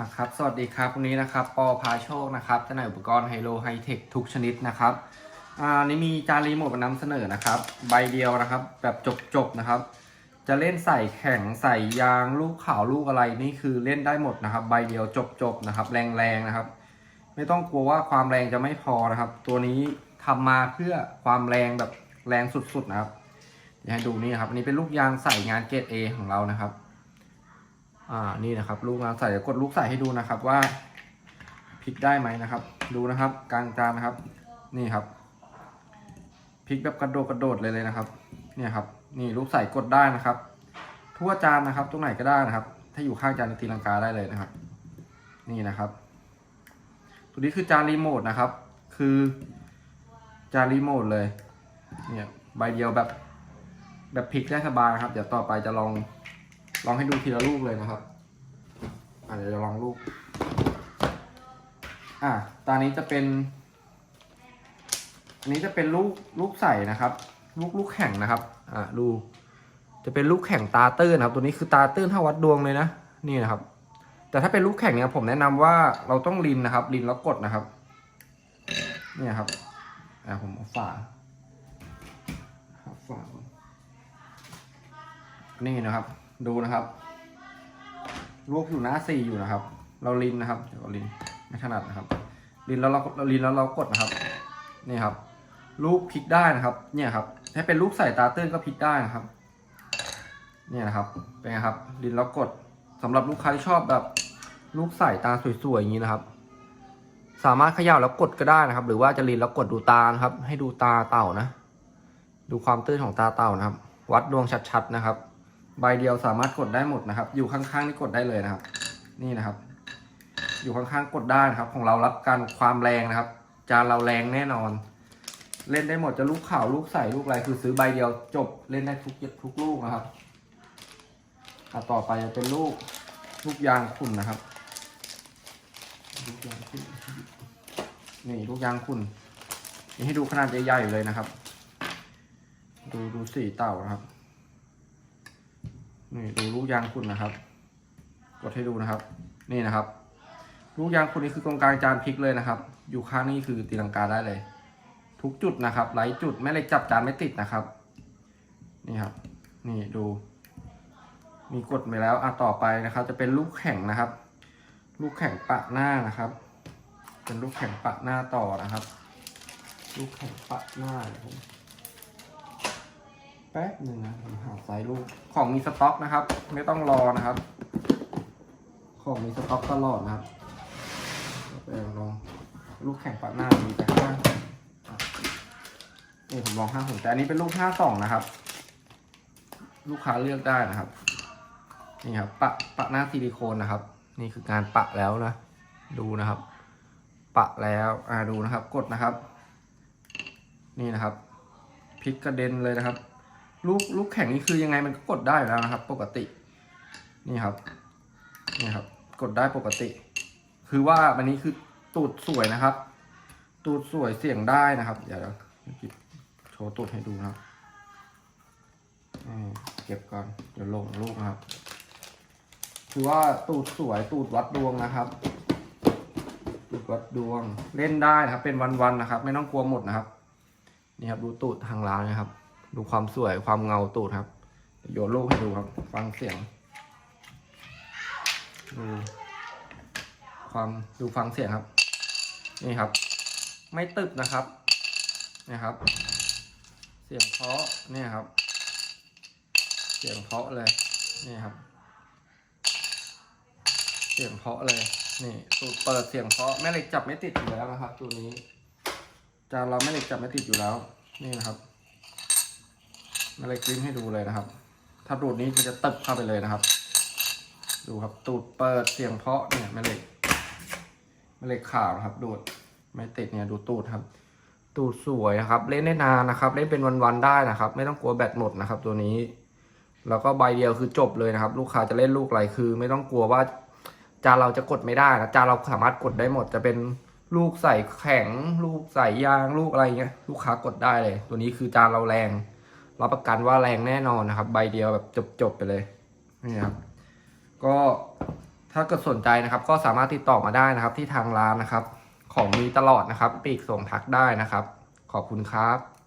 สวัสดีครับ วันนี้นะครับ ปอพาโชคนะครับจำหน่ายอุปกรณ์ไฮโลไฮเทคทุกชนิดนะครับ อ่า นี่มีจานรีโมทมานำเสนอนะครับ ใบเดียวนะครับ แบบจบๆนะครับ จะเล่นใส่แข็งใส่ยางลูกขาวลูกอะไรนี่คือเล่นได้หมดนะครับ ใบเดียวจบๆนะครับ แรงๆนะครับ ไม่ต้องกลัวว่าความแรงจะไม่พอนะครับ ตัวนี้ทำมาเพื่อความแรงแบบแรงสุดๆนะครับอยากให้ดูนี่ครับ อันนี้เป็นลูกยางใส่งานเกรด A ของเรานะครับ อ่านี่นะครับ ลูกยางใส่กดลูกใส่ให้ดูนะครับว่าพลิกได้ไหมนะครับ ดูนะครับกลางจานนะครับ นี่ครับพลิกแบบกระโดดกระโดดเลยเลยนะครับ เนี่ยครับ นี่ลูกใส่กดได้นะครับ ทั่วจานนะครับ ตรงไหนก็ได้นะครับ ถ้าอยู่ข้างจานตีลังกาได้เลยนะครับ นี่นะครับ ตัวนี้คือจานรีโมทนะครับ คือจานรีโมทเลย เนี่ยใบเดียวแบบ แบบพลิกได้สบายครับ เดี๋ยวต่อไปจะลอง ลองให้ดูทีละลูกเลยนะครับอะเดี๋ยวจะลองลูก อะตอนนี้จะเป็น อันนี้จะเป็นลูกลูกใส่นะครับ ลูกลูกแข่งนะครับ อะดู จะเป็นลูกแข่งตาตื้นนะครับ ตัวนี้คือตาตื้นถ้าวัดดวงเลยนะ นี่นะครับ แต่ถ้าเป็นลูกแข่งเนี่ยผมแนะนำว่าเราต้องลินนะครับ ลินแล้วกดนะครับ เนี่ยครับ อะผมเอาฝาฝานี่นะครับ ดูนะครับลูกอยู่หน้าสี่อยู่นะครับ เราลินนะครับเดี๋ยวเราลินไม่ถนัดนะครับ ลินแล้วเราเราลินแล้วเรากดนะครับนี่ครับลูกพลิกได้นะครับ เนี่ยครับ ถ้าเป็นลูกใส่ตาตื้นก็พลิกได้นะครับ เนี่ยนะครับ เป็นไงครับ ลินแล้วกดสำหรับลูกค้าที่ชอบแบบ ลูกใส่ตาสวยๆอย่างนี้นะครับ สามารถเขย่าแล้วกดก็ได้นะครับ หรือว่าจะลินแล้วกดดูตานะครับ ให้ดูตาเต่านะ ดูความตื้นของตาเต่านะครับ วัดดวงชัดๆนะครับ ใบเดียวสามารถกดได้หมดนะครับ อยู่ข้างๆนี่กดได้เลยนะครับ นี่นะครับ อยู่ข้างๆกดได้นะครับ ของเรารับการความแรงนะครับ จานเราแรงแน่นอน เล่นได้หมดจะลูกข่าวลูกใส่ลูกอะไรคือซื้อใบเดียวจบเล่นได้ทุกทุกลูกนะครับต่อไปจะเป็นลูกลูกยางขุ่นนะครับลูกยางขุ่นนี่ลูกยางขุ่นนี่ให้ดูขนาดใหญ่ๆเลยนะครับ ดูดูสีเต่านะครับ นี่ดูลูกยางคุณนะครับ กดให้ดูนะครับ นี่นะครับ ลูกยางคุณนี่คือตรงกลางจานพลิกเลยนะครับ อยู่ข้างนี้คือตีลังกาได้เลย ทุกจุดนะครับไลจุดแม่เหล็กจับจานไม่ติดนะครับ นี่ครับ นี่ดู มีกดไปแล้วอะต่อไปนะครับ จะเป็นลูกแข่งนะครับ ลูกแข่งปะหน้านะครับ เป็นลูกแข่งปะหน้าต่อนะครับ ลูกแข่งปะหน้าผม แป๊บหนึ่งนะผมหาไซส์ลูก ของมีสต็อกนะครับ ไม่ต้องรอนะครับ ของมีสต็อกตลอดนะครับไปลองลูกแข่งปะหน้ามีแต่ห้านี่ผมลองห้าหกแต่อันนี้เป็นลูกห้าสองนะครับ ลูกค้าเลือกได้นะครับ นี่ครับ ปะปะหน้าซิลิโคนนะครับ นี่คือการปะแล้วนะ ดูนะครับ ปะแล้วอ่าดูนะครับ กดนะครับ นี่นะครับพลิกกระเด็นเลยนะครับ ลูกลูกแข่งนี่คือยังไงมันก็กดได้แล้วนะครับ ปกติ นี่ครับ นี่ครับ กดได้ปกติ คือว่าวันนี้คือตูดสวยนะครับ ตูดสวยเสียงได้นะครับ เดี๋ยวจิบโชว์ตูดให้ดูนะครับเก็บก่อนเดี๋ยวลงลูกนะครับ คือว่าตูดสวยตูดวัดดวงนะครับตูดวัดดวงเล่นได้นะครับ เป็นวันๆนะครับ ไม่ต้องกลัวหมดนะครับ นี่ครับดูตูดทางร้านนะครับ ดูความสวยความเงาตูดครับเดี๋ยโยนลูกให้ดูครับ ฟังเสียง ดูความดูฟังเสียงครับ นี่ครับ ไม่ตึบนะครับนี่ครับ เสียงเพาะนี่ครับ เสียงเพาะเลยนี่ครับ เสียงเพาะเลยนี่ตูดเปิดเสียงเพาะแม่เหล็กจับไม่ติดอยู่แล้วนะครับ ตัวนี้จานเราแม่เหล็กจับไม่ติดอยู่แล้ว นี่นะครับ มาเลยกลิ้งให้ดูเลยนะครับ ถ้าดูดนี้มันจะตึบเข้าไปเลยนะครับ ดูครับตูดเปิดเสียงเพาะเนี่ยแม่เหล็กแม่เหล็กขาวนะครับ ดูดไม่ติดเนี่ยดูตูดครับ ตูดสวยครับ เล่นได้นานนะครับ เล่นเป็นวันๆได้นะครับ ไม่ต้องกลัวแบตหมดนะครับ ตัวนี้ แล้วก็ใบเดียวคือจบเลยนะครับ ลูกค้าจะเล่นลูกอะไรคือ ไม่ต้องกลัวว่าจานเราจะกดไม่ได้นะจานเราสามารถกดได้หมดจะเป็นลูกใส่แข็ง ลูกใส่ยางลูกอะไรเงี้ยลูกค้ากดได้เลย ตัวนี้คือจานเราแรง รับประกันว่าแรงแน่นอนนะครับ ใบเดียวแบบจบๆไปเลยนี่ครับ ก็ถ้าเกิดสนใจนะครับ ก็สามารถติดต่อมาได้นะครับ ที่ทางร้านนะครับ ของมีตลอดนะครับ ปีกส่งทักได้นะครับ ขอบคุณครับ